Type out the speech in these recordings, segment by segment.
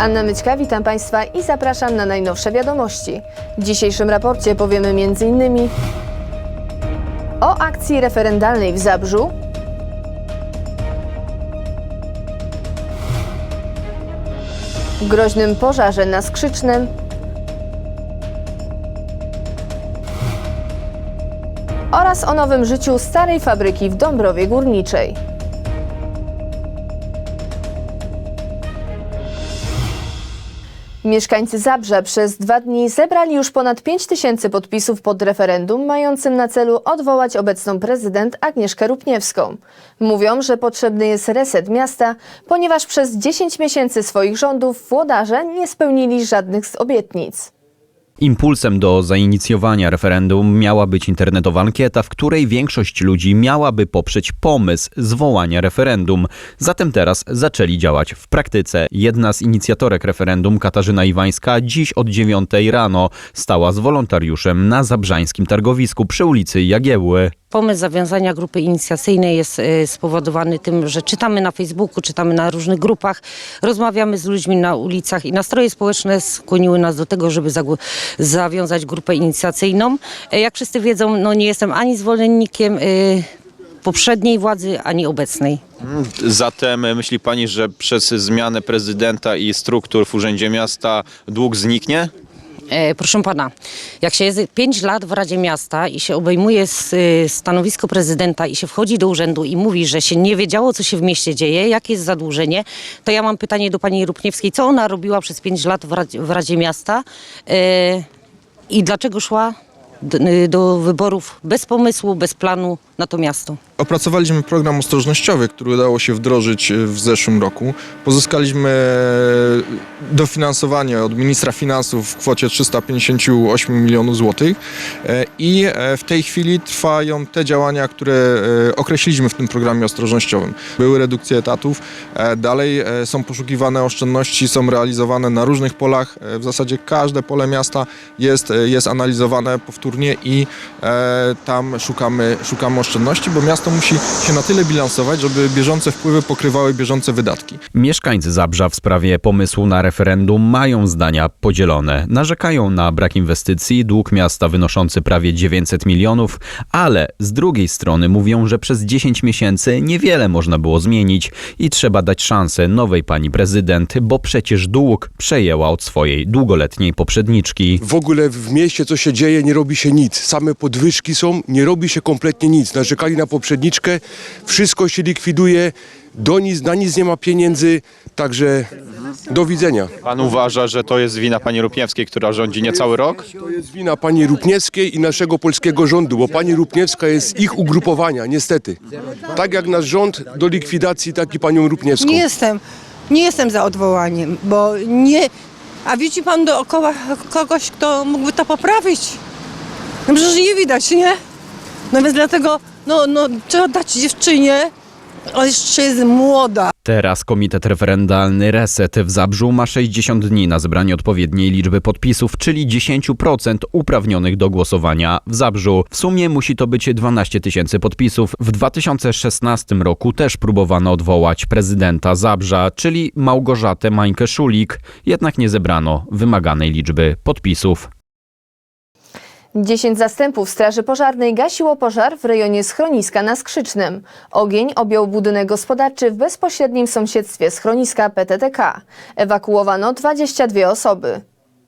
Anna Myćka, witam Państwa i zapraszam na najnowsze wiadomości. W dzisiejszym raporcie powiemy m.in. o akcji referendalnej w Zabrzu, groźnym pożarze na Skrzycznem, oraz o nowym życiu starej fabryki w Dąbrowie Górniczej. Mieszkańcy Zabrza przez dwa dni zebrali już ponad 5 tysięcy podpisów pod referendum mającym na celu odwołać obecną prezydent Agnieszkę Rupniewską. Mówią, że potrzebny jest reset miasta, ponieważ przez 10 miesięcy swoich rządów włodarze nie spełnili żadnych z obietnic. Impulsem do zainicjowania referendum miała być internetowa ankieta, w której większość ludzi miałaby poprzeć pomysł zwołania referendum. Zatem teraz zaczęli działać w praktyce. Jedna z inicjatorek referendum, Katarzyna Iwańska, dziś od 9 rano stała z wolontariuszem na zabrzańskim targowisku przy ulicy Jagiełły. Pomysł zawiązania grupy inicjacyjnej jest e, spowodowany tym, że czytamy na Facebooku, czytamy na różnych grupach, rozmawiamy z ludźmi na ulicach i nastroje społeczne skłoniły nas do tego, żeby zawiązać grupę inicjacyjną. E, Jak wszyscy wiedzą, no nie jestem ani zwolennikiem e, poprzedniej władzy, ani obecnej. Zatem myśli pani, że przez zmianę prezydenta i struktur w Urzędzie Miasta dług zniknie? Proszę pana, jak się jest 5 lat w Radzie Miasta i się obejmuje y, stanowisko prezydenta i się wchodzi do urzędu i mówi, że się nie wiedziało, co się w mieście dzieje, jakie jest zadłużenie, to ja mam pytanie do pani Rupniewskiej, co ona robiła przez 5 lat w Radzie, w Radzie Miasta e, i dlaczego szła do, y, do wyborów bez pomysłu, bez planu na to miasto? Opracowaliśmy program ostrożnościowy, który udało się wdrożyć e, w zeszłym roku. Pozyskaliśmy e, dofinansowanie od ministra finansów w kwocie 358 milionów złotych e, i w tej chwili trwają te działania, które określiliśmy w tym programie ostrożnościowym. Były redukcje etatów, dalej są poszukiwane oszczędności, są realizowane na różnych polach. W zasadzie każde pole miasta jest, jest analizowane powtórnie i tam szukamy, szukamy oszczędności, bo miasto musi się na tyle bilansować, żeby bieżące wpływy pokrywały bieżące wydatki. Mieszkańcy Zabrza w sprawie pomysłu na referendum mają zdania podzielone. Narzekają na brak inwestycji, dług miasta wynoszący prawie 900 milionów, ale z drugiej strony mówią, że przez 10 miesięcy niewiele można było zmienić i trzeba dać szansę nowej pani prezydent, bo przecież dług przejęła od swojej długoletniej poprzedniczki. W ogóle w mieście co się dzieje, nie robi się nic. Same podwyżki są, nie robi się kompletnie nic. Narzekali na poprzedniczkę, wszystko się likwiduje, do nic, na nic nie ma pieniędzy, także do widzenia. Pan uważa, że to jest wina pani Rupniewskiej, która rządzi niecały rok? To jest wina pani Rupniewskiej i naszego polskiego rządu, bo pani Rupniewska jest ich ugrupowania, niestety. Tak jak nasz rząd do likwidacji, tak i panią Rupniewską. Nie jestem, nie jestem za odwołaniem, bo nie. A widzi pan dookoła kogoś, kto mógłby to poprawić? No przecież nie widać, nie? No więc dlatego, no, no trzeba dać dziewczynie, ona jeszcze jest młoda. Teraz Komitet Referendalny Reset w Zabrzu ma 60 dni na zebranie odpowiedniej liczby podpisów, czyli 10% uprawnionych do głosowania w Zabrzu. W sumie musi to być 12 tysięcy podpisów. W 2016 roku też próbowano odwołać prezydenta Zabrza, czyli Małgorzatę Mańkę-Szulik, jednak nie zebrano wymaganej liczby podpisów. 10 zastępów Straży Pożarnej gasiło pożar w rejonie schroniska na Skrzycznym. Ogień objął budynek gospodarczy w bezpośrednim sąsiedztwie schroniska PTTK. Ewakuowano 22 osoby.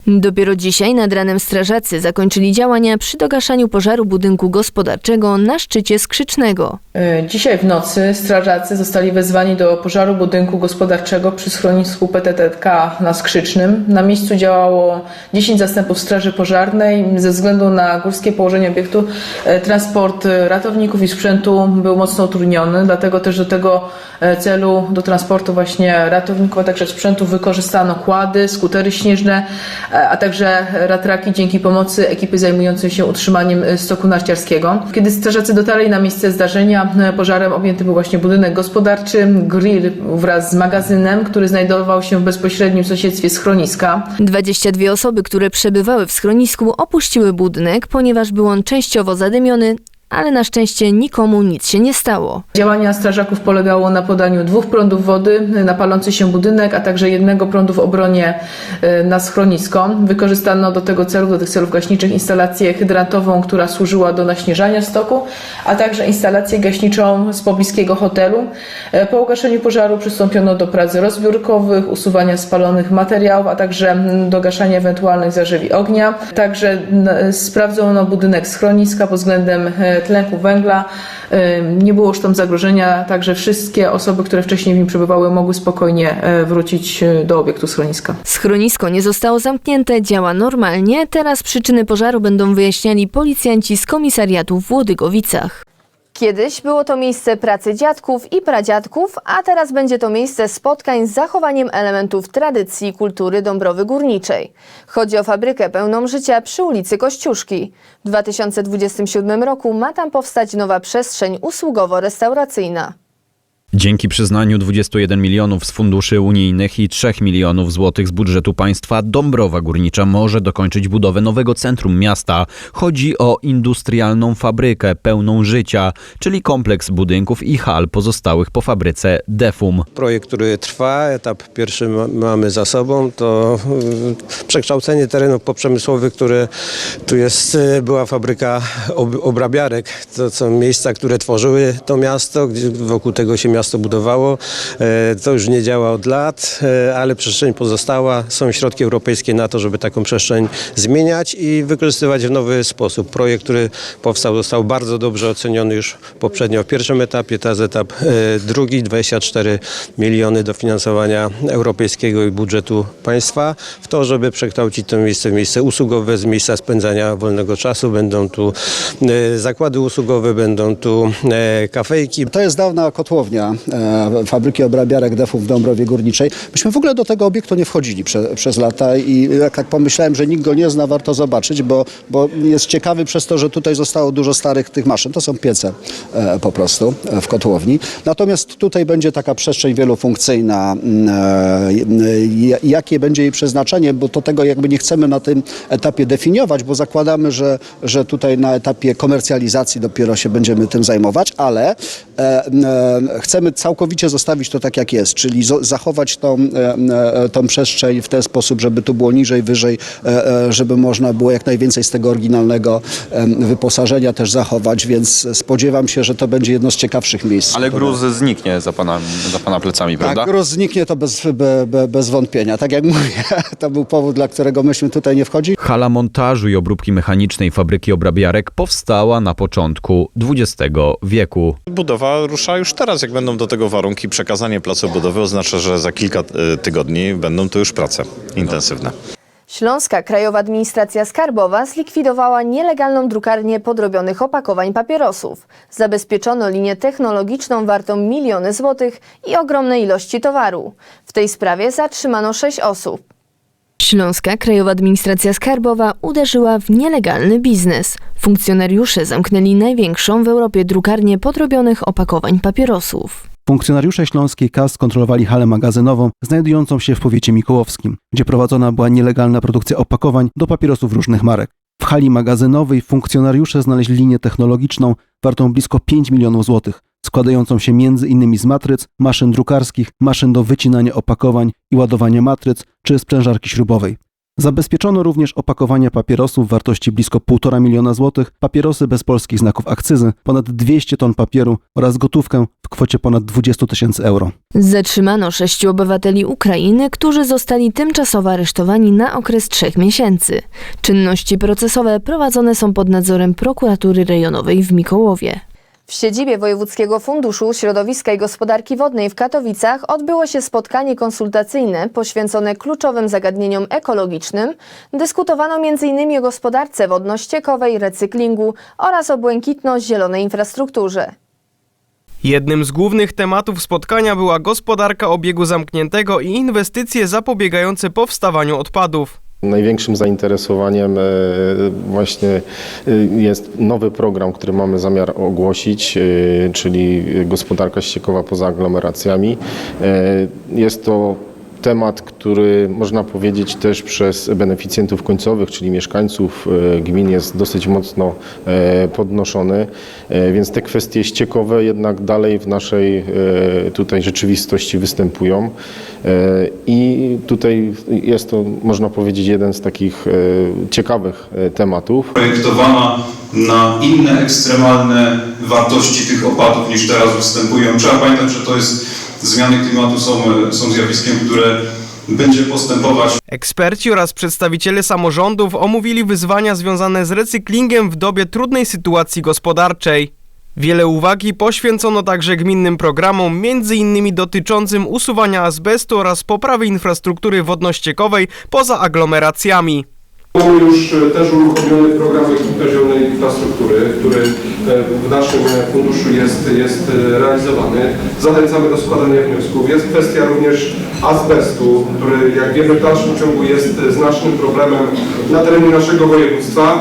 Dopiero dzisiaj nad ranem strażacy zakończyli działania przy dogaszaniu pożaru budynku gospodarczego na szczycie Skrzycznego. Y, Dzisiaj w nocy strażacy zostali wezwani do pożaru budynku gospodarczego przy schronisku PTTK na Skrzycznym. Na miejscu działało 10 zastępów straży pożarnej. Ze względu na górskie położenie obiektu e, transport e, ratowników i sprzętu był mocno utrudniony, dlatego też do tego e, celu, do transportu właśnie ratowników, a także sprzętu wykorzystano kłady, skutery śnieżne, e, a także ratraki dzięki pomocy ekipy zajmującej się utrzymaniem stoku narciarskiego. Kiedy strażacy dotarli na miejsce zdarzenia, e, pożarem objęty był właśnie budynek gospodarczy, grill wraz z magazynem, który znajdował się w bezpośrednim sąsiedztwie schroniska. 22 osoby, które przebywały w schronisku, opuściły budynek, ponieważ był on częściowo zadymiony, ale na szczęście nikomu nic się nie stało. Działania strażaków polegało na podaniu dwóch prądów wody na palący się budynek, a także jednego prądu w obronie e, na schronisko. Wykorzystano do tego celu, do tych celów gaśniczych instalację hydrantową, która służyła do naśnieżania stoku, a także instalację gaśniczą z pobliskiego hotelu. E, Po ugaszeniu pożaru przystąpiono do prac rozbiórkowych, usuwania spalonych materiałów, a także do gaszenia ewentualnych zażywi ognia. Także n- sprawdzono budynek schroniska pod względem e, tlenku węgla. Nie było już tam zagrożenia, także wszystkie osoby, które wcześniej w nim przebywały, mogły spokojnie e, wrócić e, do obiektu schroniska. Schronisko nie zostało zamknięte, działa normalnie. Teraz przyczyny pożaru będą wyjaśniali policjanci z komisariatu w Łodygowicach. Kiedyś było to miejsce pracy dziadków i pradziadków, a teraz będzie to miejsce spotkań z zachowaniem elementów tradycji i kultury Dąbrowy Górniczej. Chodzi o fabrykę pełną życia przy ulicy Kościuszki. W 2027 roku ma tam powstać nowa przestrzeń usługowo-restauracyjna. Dzięki przyznaniu 21 milionów z funduszy unijnych i 3 milionów złotych z budżetu państwa Dąbrowa Górnicza może dokończyć budowę nowego centrum miasta. Chodzi o industrialną fabrykę pełną życia, czyli kompleks budynków i hal pozostałych po fabryce Defum. Projekt, który trwa, etap pierwszy ma- mamy za sobą, to y, przekształcenie terenów poprzemysłowych, które tu jest, y, była fabryka ob, obrabiarek. To są miejsca, które tworzyły to miasto, wokół tego się miasto budowało. E, To już nie działa od lat, e, ale przestrzeń pozostała. Są środki europejskie na to, żeby taką przestrzeń zmieniać i wykorzystywać w nowy sposób. Projekt, który powstał, został bardzo dobrze oceniony już poprzednio w pierwszym etapie, teraz etap e, drugi, 24 miliony dofinansowania europejskiego i budżetu państwa w to, żeby przekształcić to miejsce w miejsce usługowe, z miejsca spędzania wolnego czasu. Będą tu zakłady usługowe, będą tu kafejki, To jest dawna kotłownia e, fabryki obrabiarek defów w Dąbrowie Górniczej. Myśmy w ogóle do tego obiektu nie wchodzili prze, przez lata i jak tak pomyślałem, że nikt go nie zna, warto zobaczyć, bo, bo jest ciekawy przez to, że tutaj zostało dużo starych tych maszyn. To są piece e, po prostu e, w kotłowni. Natomiast tutaj będzie taka przestrzeń wielofunkcyjna. mm, jakie będzie jej przeznaczenie, bo to tego jakby nie chcemy na tym etapie definiować, bo zakładamy, że, że tutaj na etapie komercjalizacji dopiero się będziemy tym zajmować, ale e, chcemy całkowicie zostawić to tak, jak jest, czyli zachować tą, e, e, tą przestrzeń w ten sposób, żeby tu było niżej, wyżej, e, żeby można było jak najwięcej z tego oryginalnego wyposażenia też zachować, więc spodziewam się, że to będzie jedno z ciekawszych miejsc. Ale gruz zniknie za pana, za pana plecami, prawda? Tak, gruz zniknie to bez, be, be, bez wątpienia. Tak jak mówię, to był powód, dla którego myśmy tutaj nie wchodzili. Hala montażu i obróbki mechanicznej fabryki obrabiarek powstała na początku XX wieku. Budowa rusza już teraz. Jak będą do tego warunki, przekazanie placu budowy oznacza, że za kilka e, tygodni będą to już prace intensywne. Śląska Krajowa Administracja Skarbowa zlikwidowała nielegalną drukarnię podrobionych opakowań papierosów. Zabezpieczono linię technologiczną wartą miliony złotych i ogromne ilości towaru. W tej sprawie zatrzymano sześć osób. Śląska Krajowa Administracja Skarbowa uderzyła w nielegalny biznes. Funkcjonariusze zamknęli największą w Europie drukarnię podrobionych opakowań papierosów. Funkcjonariusze śląskiej KAS kontrolowali halę magazynową znajdującą się w powiecie mikołowskim, gdzie prowadzona była nielegalna produkcja opakowań do papierosów różnych marek. W hali magazynowej funkcjonariusze znaleźli linię technologiczną wartą blisko 5 milionów złotych, składającą się m.in. z matryc, maszyn drukarskich, maszyn do wycinania opakowań i ładowania matryc czy sprężarki śrubowej. Zabezpieczono również opakowania papierosów wartości blisko 1,5 miliona złotych, papierosy bez polskich znaków akcyzy, ponad 200 ton papieru oraz gotówkę w kwocie ponad 20 tysięcy euro. Zatrzymano sześciu obywateli Ukrainy, którzy zostali tymczasowo aresztowani na okres trzech miesięcy. Czynności procesowe prowadzone są pod nadzorem prokuratury rejonowej w Mikołowie. W siedzibie Wojewódzkiego Funduszu Środowiska i Gospodarki Wodnej w Katowicach odbyło się spotkanie konsultacyjne poświęcone kluczowym zagadnieniom ekologicznym. Dyskutowano m.in. o gospodarce wodno-ściekowej, recyklingu oraz o błękitno-zielonej infrastrukturze. Jednym z głównych tematów spotkania była gospodarka obiegu zamkniętego i inwestycje zapobiegające powstawaniu odpadów. Największym zainteresowaniem e, właśnie e, jest nowy program, który mamy zamiar ogłosić, e, czyli gospodarka ściekowa poza aglomeracjami. Jest to temat, który można powiedzieć też przez beneficjentów końcowych, czyli mieszkańców e, gmin jest dosyć mocno e, podnoszony, E, więc te kwestie ściekowe jednak dalej w naszej tutaj rzeczywistości występują i tutaj jest to można powiedzieć jeden z takich ciekawych tematów. projektowana na inne ekstremalne wartości tych opadów niż teraz występują. Trzeba pamiętać, że to jest zmiany klimatu są, są zjawiskiem, które będzie postępować Eksperci oraz przedstawiciele samorządów omówili wyzwania związane z recyklingiem w dobie trudnej sytuacji gospodarczej. Wiele uwagi poświęcono także gminnym programom, innymi dotyczącym usuwania azbestu oraz poprawy infrastruktury wodno-ściekowej poza aglomeracjami. Mamy już e, też uruchomiony program ekipy zielonej infrastruktury, który e, w naszym funduszu jest, jest e, realizowany. Zachęcamy do składania wniosków. Jest kwestia również azbestu, który jak wiemy w dalszym ciągu jest znacznym problemem na terenie naszego województwa.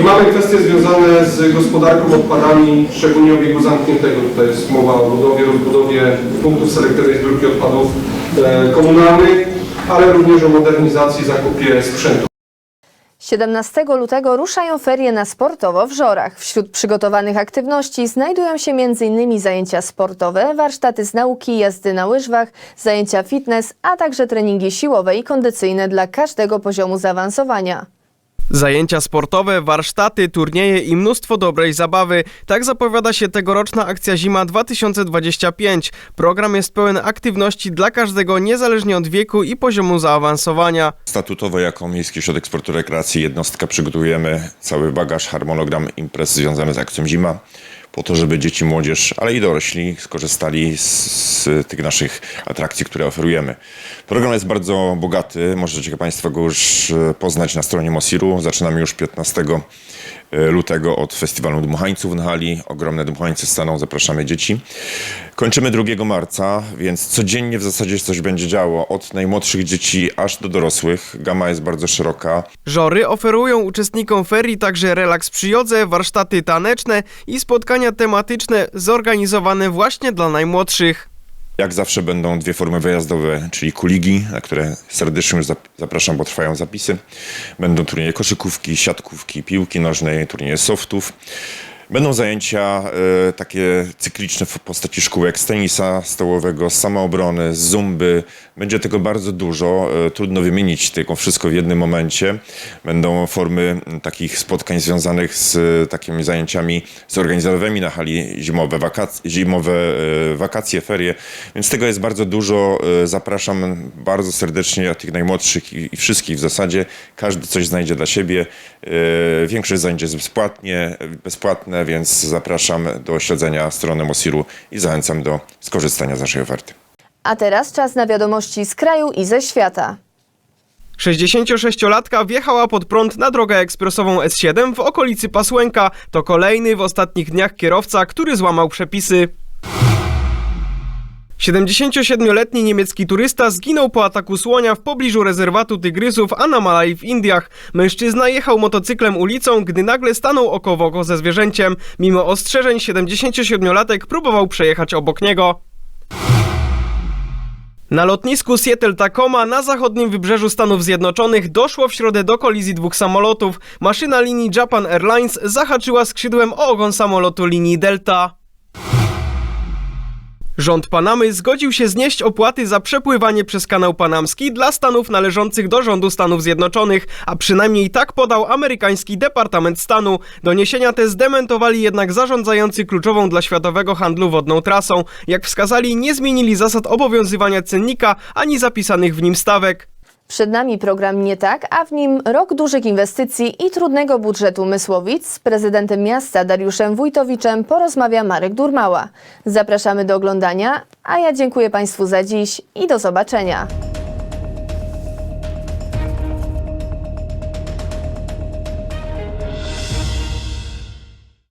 I mamy kwestie związane z gospodarką odpadami, szczególnie obiegu zamkniętego. Tutaj jest mowa o budowie, rozbudowie punktów selektywnej zbiórki odpadów komunalnych, ale również o modernizacji, zakupie sprzętu. 17 lutego ruszają ferie na sportowo w Żorach. Wśród przygotowanych aktywności znajdują się m.in. zajęcia sportowe, warsztaty z nauki, jazdy na łyżwach, zajęcia fitness, a także treningi siłowe i kondycyjne dla każdego poziomu zaawansowania. Zajęcia sportowe, warsztaty, turnieje i mnóstwo dobrej zabawy. Tak zapowiada się tegoroczna akcja Zima 2025. Program jest pełen aktywności dla każdego, niezależnie od wieku i poziomu zaawansowania. Statutowo jako Miejski Ośrodek Sportu Rekreacji jednostka przygotujemy cały bagaż, harmonogram imprez związany z akcją Zima po to, żeby dzieci, młodzież, ale i dorośli skorzystali z, z tych naszych atrakcji, które oferujemy. Program jest bardzo bogaty, możecie Państwo go już e, poznać na stronie Mosiru. Zaczynamy już 15 lutego od festiwalu dmuchańców na hali. Ogromne dmuchańce staną, zapraszamy dzieci. Kończymy 2 marca, więc codziennie w zasadzie coś będzie działo. Od najmłodszych dzieci aż do dorosłych. Gama jest bardzo szeroka. Żory oferują uczestnikom ferii także relaks przy jodze, warsztaty taneczne i spotkania tematyczne zorganizowane właśnie dla najmłodszych. Jak zawsze będą dwie formy wyjazdowe, czyli kuligi, na które serdecznie już zap- zapraszam, bo trwają zapisy. Będą turnieje koszykówki, siatkówki, piłki nożnej, turnieje softów. Będą zajęcia e, takie cykliczne w postaci szkółek z tenisa stołowego, z samoobrony, z zumby. Będzie tego bardzo dużo. E, trudno wymienić tylko wszystko w jednym momencie. Będą formy takich spotkań związanych z e, takimi zajęciami zorganizowanymi na hali zimowe, wakac- zimowe wakacje, ferie. Więc tego jest bardzo dużo. Zapraszam bardzo serdecznie tych najmłodszych i, i wszystkich w zasadzie. Każdy coś znajdzie dla siebie. Większość zajęć jest bezpłatnie, bezpłatne, więc zapraszam do śledzenia strony Mosiru i zachęcam do skorzystania z naszej oferty. A teraz czas na wiadomości z kraju i ze świata. 66-latka wjechała pod prąd na drogę ekspresową S7 w okolicy Pasłęka. To kolejny w ostatnich dniach kierowca, który złamał przepisy. 77-letni niemiecki turysta zginął po ataku słonia w pobliżu rezerwatu tygrysów Anamalai w Indiach. Mężczyzna jechał motocyklem ulicą, gdy nagle stanął oko w oko ze zwierzęciem. Mimo ostrzeżeń 77-latek próbował przejechać obok niego. Na lotnisku Seattle-Tacoma na zachodnim wybrzeżu Stanów Zjednoczonych doszło w środę do kolizji dwóch samolotów. Maszyna linii Japan Airlines zahaczyła skrzydłem o ogon samolotu linii Delta. Rząd Panamy zgodził się znieść opłaty za przepływanie przez kanał panamski dla stanów należących do rządu Stanów Zjednoczonych, a przynajmniej tak podał amerykański Departament Stanu. Doniesienia te zdementowali jednak zarządzający kluczową dla światowego handlu wodną trasą. Jak wskazali, nie zmienili zasad obowiązywania cennika ani zapisanych w nim stawek. Przed nami program Nie Tak, a w nim rok dużych inwestycji i trudnego budżetu Mysłowic. Z prezydentem miasta Dariuszem Wójtowiczem porozmawia Marek Durmała. Zapraszamy do oglądania, a ja dziękuję Państwu za dziś i do zobaczenia.